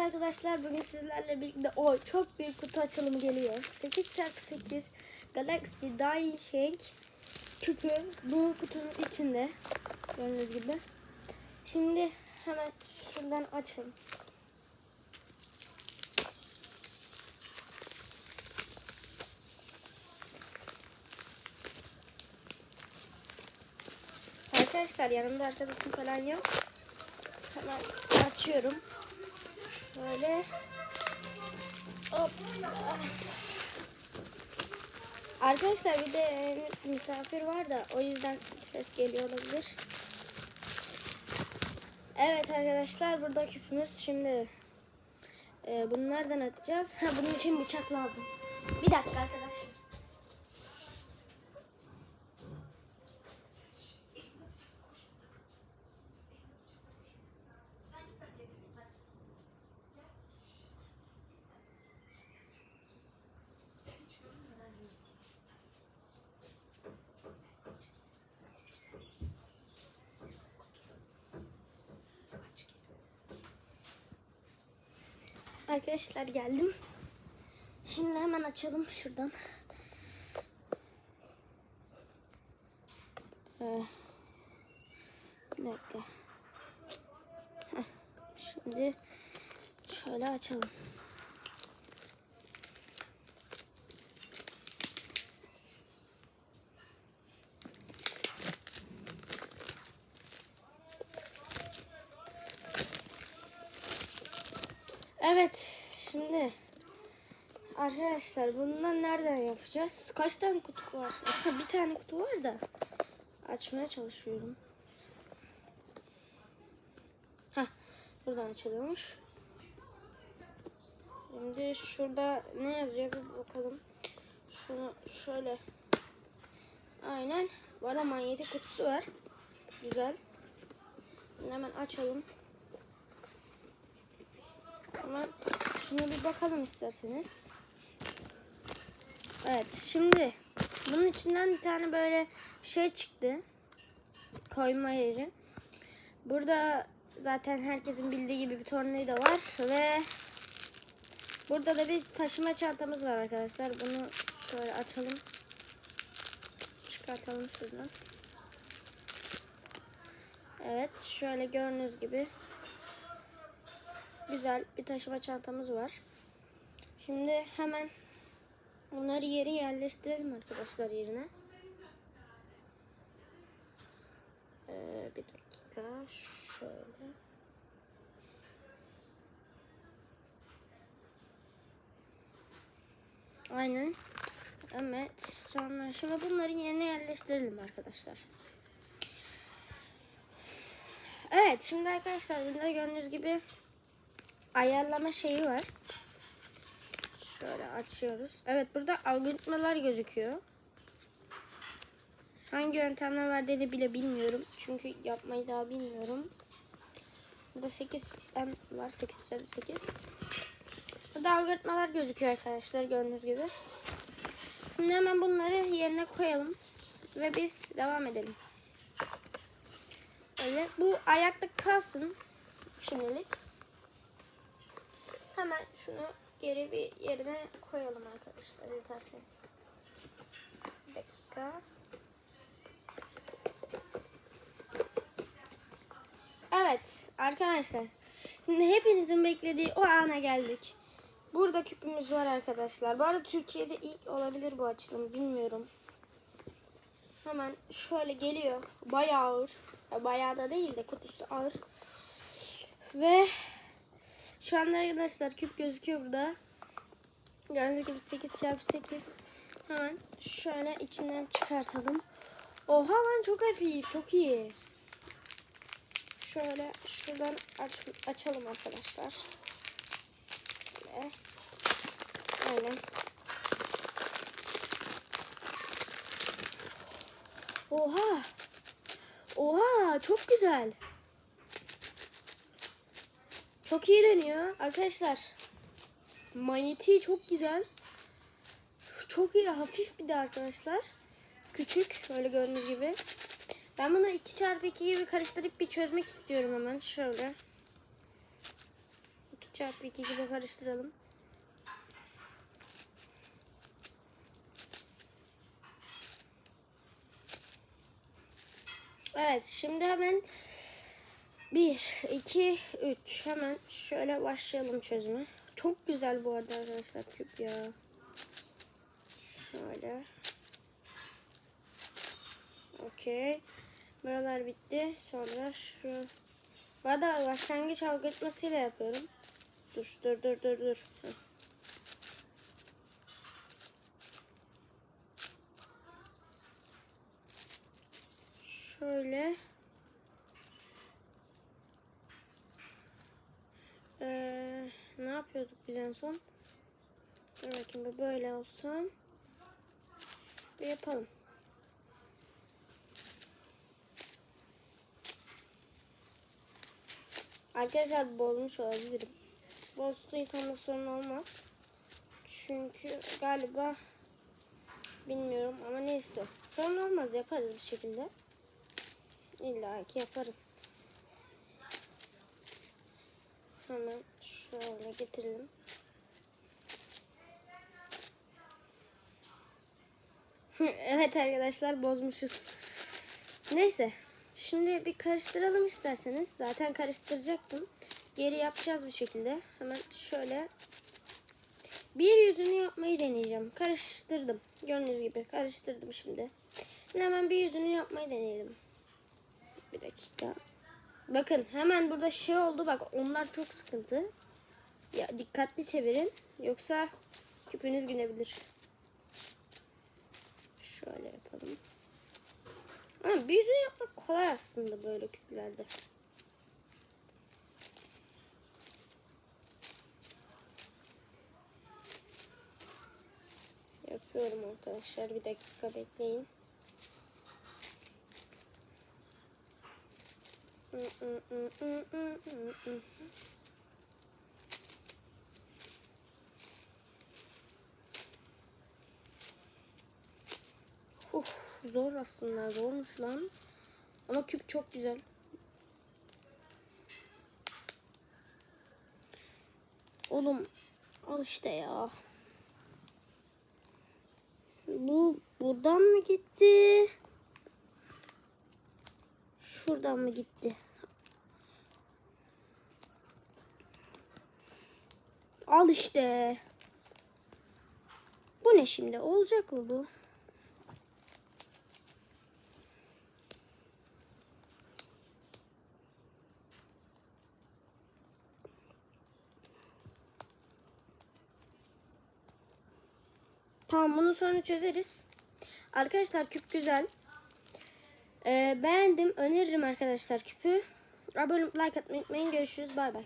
arkadaşlar bugün sizlerle birlikte o çok büyük kutu açılımı geliyor. 8x8 Galaxy Dying küpü bu kutunun içinde gördüğünüz gibi. Şimdi hemen şuradan açalım. Arkadaşlar yanımda arkadaşım falan yok. Hemen açıyorum. Böyle. Hop. Arkadaşlar bir de misafir var da o yüzden ses geliyor olabilir. Evet arkadaşlar burada küpümüz. Şimdi e, bunu açacağız? Ha, bunun için bıçak lazım. Bir dakika arkadaşlar. Arkadaşlar geldim. Şimdi hemen açalım şuradan. Ee, bir dakika. Şimdi şöyle açalım. Evet, şimdi arkadaşlar bundan nereden yapacağız? Kaç tane kutu var? Bir tane kutu var da açmaya çalışıyorum. Hah, buradan açılıyormuş. Şimdi şurada ne yazıyor bir bakalım. Şunu şöyle. Aynen. Bu arada manyetik kutusu var. Güzel. Hemen açalım. Hemen şuna bir bakalım isterseniz. Evet şimdi bunun içinden bir tane böyle şey çıktı. Koyma yeri. Burada zaten herkesin bildiği gibi bir tornavida var ve burada da bir taşıma çantamız var arkadaşlar. Bunu şöyle açalım. Çıkartalım şuradan. Evet şöyle gördüğünüz gibi güzel bir taşıma çantamız var. Şimdi hemen onları yeri yerleştirelim arkadaşlar yerine. Ee, bir dakika şöyle. Aynen. Evet. Sonra şimdi bunları yerine yerleştirelim arkadaşlar. Evet şimdi arkadaşlar burada gördüğünüz gibi ayarlama şeyi var. Şöyle açıyoruz. Evet burada algoritmalar gözüküyor. Hangi yöntemler verdiğini bile bilmiyorum. Çünkü yapmayı daha bilmiyorum. Burada 8 M var. 8 8. Burada algoritmalar gözüküyor arkadaşlar gördüğünüz gibi. Şimdi hemen bunları yerine koyalım. Ve biz devam edelim. Öyle. Bu ayakta kalsın. Şimdilik. Hemen şunu geri bir yerine koyalım arkadaşlar isterseniz. Bir dakika. Evet arkadaşlar. Şimdi hepinizin beklediği o ana geldik. Burada küpümüz var arkadaşlar. Bu arada Türkiye'de ilk olabilir bu açılım. Bilmiyorum. Hemen şöyle geliyor. Bayağı ağır. Ya Bayağı da değil de kutusu ağır. Ve şu anda arkadaşlar küp gözüküyor burada. Gördüğünüz gibi 8 çarpı 8. Hemen şöyle içinden çıkartalım. Oha lan çok hafif. Çok iyi. Şöyle şuradan aç, açalım arkadaşlar. Şöyle. Aynen. Oha. Oha çok güzel. Çok iyi dönüyor arkadaşlar. Manyetiği çok güzel. Çok iyi hafif bir de arkadaşlar. Küçük böyle gördüğünüz gibi. Ben bunu 2 çarpı 2 gibi karıştırıp bir çözmek istiyorum hemen şöyle. 2 çarpı 2 gibi karıştıralım. Evet şimdi hemen 1, 2, 3 hemen şöyle başlayalım çözüme. Çok güzel bu arada arkadaşlar küp ya. Şöyle. Okey. Buralar bitti. Sonra şu. Bu arada başlangıç algoritmasıyla yapıyorum. Dur dur dur dur dur. Heh. Şöyle. Ee, ne yapıyorduk biz en son? Dur bakayım bu böyle olsun. Bir yapalım. Arkadaşlar bozmuş olabilirim. Bozduysam da sorun olmaz. Çünkü galiba bilmiyorum ama neyse. Sorun olmaz yaparız bir şekilde. İlla ki yaparız. Hemen şöyle getirelim. evet arkadaşlar bozmuşuz. Neyse. Şimdi bir karıştıralım isterseniz. Zaten karıştıracaktım. Geri yapacağız bir şekilde. Hemen şöyle bir yüzünü yapmayı deneyeceğim. Karıştırdım. Gördüğünüz gibi karıştırdım şimdi. Şimdi hemen bir yüzünü yapmayı deneyelim. Bir dakika. Bakın hemen burada şey oldu. Bak onlar çok sıkıntı. Ya dikkatli çevirin. Yoksa küpünüz günebilir. Şöyle yapalım. Ama bir yüzünü yapmak kolay aslında böyle küplerde. Yapıyorum arkadaşlar. Bir dakika bekleyin. Uf, zor aslında. Zormuş lan. Ama küp çok güzel. Oğlum al işte ya. Bu buradan mı gitti? Şuradan mı gitti? Al işte. Bu ne şimdi? Olacak mı bu? Tamam bunu sonra çözeriz. Arkadaşlar küp güzel. Ee, beğendim. Öneririm arkadaşlar küpü. Abone like atmayı unutmayın. Görüşürüz. Bay bay.